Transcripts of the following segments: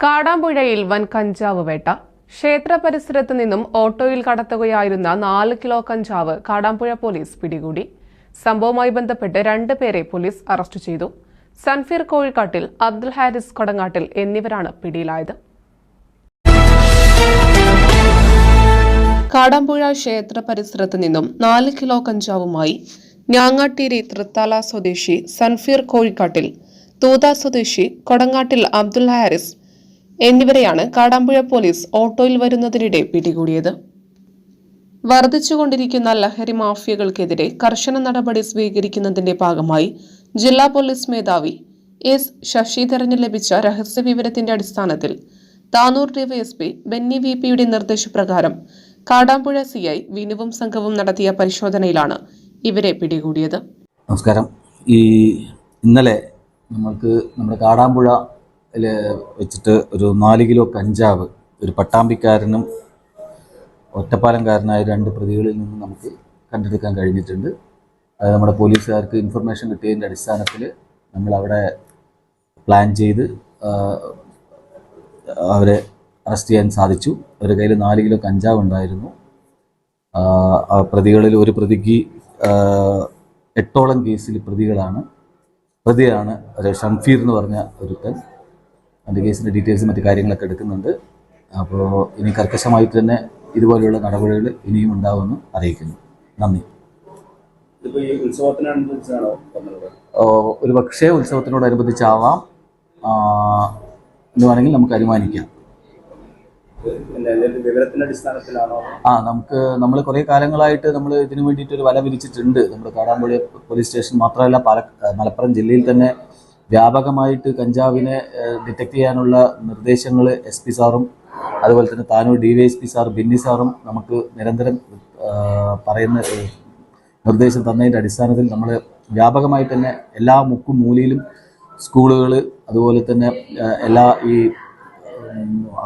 കാടാമ്പുഴയിൽ വൻ കഞ്ചാവ് വേട്ട. ക്ഷേത്ര പരിസരത്ത് നിന്നും ഓട്ടോയിൽ കടത്തുകയായിരുന്ന നാല് കിലോ കഞ്ചാവ് കാടാമ്പുഴ പോലീസ് പിടികൂടി. സംഭവവുമായി ബന്ധപ്പെട്ട് രണ്ടുപേരെ പോലീസ് അറസ്റ്റ് ചെയ്തു. സൻഫീർ കോഴിക്കാട്ടിൽ അബ്ദുൽ ഹാരിസ് കൊടങ്ങാട്ടിൽ എന്നിവരാണ് പിടിയിലായത്. കാടാമ്പുഴ ക്ഷേത്ര പരിസരത്ത് നിന്നും നാല് കിലോ കഞ്ചാവുമായി ഞാങ്ങാട്ടേരി തൃത്താല സ്വദേശി സൻഫീർ കോഴിക്കാട്ടിൽ തൂത സ്വദേശി കൊടങ്ങാട്ടിൽ അബ്ദുൽ ഹാരിസ് എന്നിവരെയാണ് കാടാമ്പുഴ പോലീസ് ഓട്ടോയിൽ വരുന്നതിനിടെ പിടികൂടിയത്. വർദ്ധിച്ചുകൊണ്ടിരിക്കുന്ന ലഹരി മാഫിയകൾക്കെതിരെ കർശന നടപടി സ്വീകരിക്കുന്നതിന്റെ ഭാഗമായി ജില്ലാ പോലീസ് മേധാവി എസ് ശശിധരന് ലഭിച്ച രഹസ്യവിവരത്തിന്റെ അടിസ്ഥാനത്തിൽ താനൂർ ഡിവൈഎസ്പി ബെന്നി വി പിയുടെ നിർദ്ദേശപ്രകാരം കാടാമ്പുഴ സി ഐ വിനുവും സംഘവും നടത്തിയ പരിശോധനയിലാണ് ഇവരെ പിടികൂടിയത്. നമസ്കാരം. ഈ ഇന്നലെ നമ്മൾക്ക് നമ്മുടെ കാടാമ്പുഴയിൽ വെച്ചിട്ട് ഒരു നാല് കിലോ കഞ്ചാവ് ഒരു പട്ടാമ്പിക്കാരനും ഒറ്റപ്പാലംകാരനായ രണ്ട് പ്രതികളിൽ നിന്നും നമുക്ക് കണ്ടെടുക്കാൻ കഴിഞ്ഞിട്ടുണ്ട്. അത് നമ്മുടെ പോലീസുകാർക്ക് ഇൻഫർമേഷൻ കിട്ടിയതിന്റെ അടിസ്ഥാനത്തിൽ നമ്മളവിടെ പ്ലാൻ ചെയ്ത് അവരെ അറസ്റ്റ് ചെയ്യാൻ സാധിച്ചു. അവരുടെ കയ്യിൽ നാല് കിലോ കഞ്ചാവ് ഉണ്ടായിരുന്നു. പ്രതികളിൽ ഒരു പ്രതിക്ക് എട്ടോളം കേസിൽ പ്രതികളാണ്. പ്രതിയാണ് ഷംഫീർ എന്ന് പറഞ്ഞ ഒരുത്തൻ. അതിന്റെ കേസിന്റെ ഡീറ്റെയിൽസ് മറ്റു കാര്യങ്ങളൊക്കെ എടുക്കുന്നുണ്ട്. അപ്പോൾ ഇനി കർക്കശമായിട്ട് തന്നെ ഇതുപോലെയുള്ള നടപടികൾ ഇനിയും ഉണ്ടാവുമെന്ന് അറിയിക്കുന്നു. നന്ദി. ഒരു പക്ഷേ ഉത്സവത്തിനോടനുബന്ധിച്ചാവാം. എന്ന് വേണമെങ്കിൽ നമുക്ക് അനുമാനിക്കാം. ആ നമുക്ക് നമ്മൾ കുറേ കാലങ്ങളായിട്ട് നമ്മൾ ഇതിനു വേണ്ടിയിട്ട് ഒരു വല വിരിച്ചിട്ടുണ്ട്. നമ്മുടെ കാടാമ്പുഴ പോലീസ് സ്റ്റേഷൻ മാത്രമല്ല പാല മലപ്പുറം ജില്ലയിൽ തന്നെ വ്യാപകമായിട്ട് കഞ്ചാവിനെ ഡിറ്റക്ട് ചെയ്യാനുള്ള നിർദ്ദേശങ്ങൾ എസ് പി സാറും അതുപോലെ തന്നെ Tanur D Y S P sir Binny സാറും നമുക്ക് നിരന്തരം പറയുന്ന നിർദ്ദേശം തന്നതിന്റെ അടിസ്ഥാനത്തിൽ നമ്മൾ വ്യാപകമായി തന്നെ എല്ലാ മുക്കും മൂലയിലും സ്കൂളുകൾ അതുപോലെ തന്നെ എല്ലാ ഈ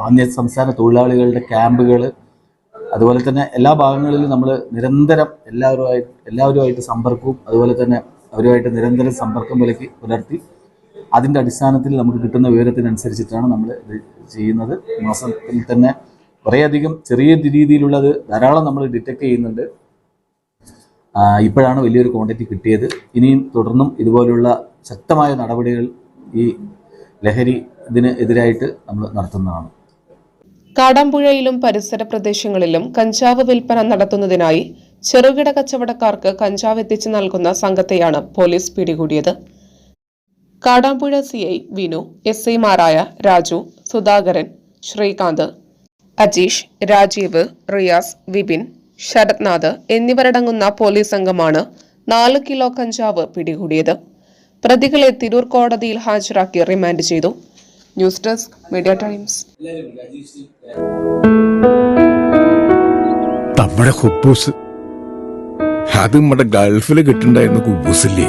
അന്യ സംസ്ഥാന തൊഴിലാളികളുടെ ക്യാമ്പുകൾ അതുപോലെ തന്നെ എല്ലാ ഭാഗങ്ങളിലും നമ്മൾ നിരന്തരം എല്ലാവരുമായി എല്ലാവരുമായിട്ട് സമ്പർക്കവും അതുപോലെ തന്നെ അവരുമായിട്ട് നിരന്തരം സമ്പർക്കം പുലർത്തി പുലർത്തി അതിന്റെ അടിസ്ഥാനത്തിൽ നമുക്ക് കിട്ടുന്ന വിവരത്തിനനുസരിച്ചിട്ടാണ് നമ്മൾ ഇത് ചെയ്യുന്നത്. മാസത്തിൽ തന്നെ കുറേയധികം ചെറിയ രീതിയിലുള്ളത് ധാരാളം നമ്മൾ ഡിറ്റക്ട് ചെയ്യുന്നുണ്ട്. ഇപ്പോഴാണ് വലിയൊരു ക്വാണ്ടിറ്റി കിട്ടിയത്. ഇനിയും തുടർന്നും ഇതുപോലുള്ള ശക്തമായ നടപടികൾ ഈ ലഹരി ഇതിന് എതിരായിട്ട് നമ്മൾ നടത്തുന്നതാണ്. കാടാമ്പുഴയിലും പരിസര പ്രദേശങ്ങളിലും കഞ്ചാവ് വിൽപ്പന നടത്തുന്നതിനായി ചെറുകിട കച്ചവടക്കാർക്ക് കഞ്ചാവ് എത്തിച്ചു നൽകുന്ന സംഘത്തെയാണ് പോലീസ് പിടികൂടിയത്. Kadampuzha C I Vinu S ഐമാരായ രാജു സുധാകരൻ ശ്രീകാന്ത് അജീഷ് രാജീവ് റിയാസ് വിപിൻ ശരത്നാഥ് എന്നിവരടങ്ങുന്ന പോലീസ് സംഘമാണ് നാല് കിലോ കഞ്ചാവ് പിടികൂടിയത്. പ്രതികളെ തിരൂർ കോടതിയിൽ ഹാജരാക്കി റിമാൻഡ് ചെയ്തു. News desk media times. നമ്മുടെ ഹുബൂസ് അത് നമ്മുടെ ഗൾഫിൽ കിട്ടുണ്ടായിരുന്ന കുബൂസില്ലേ?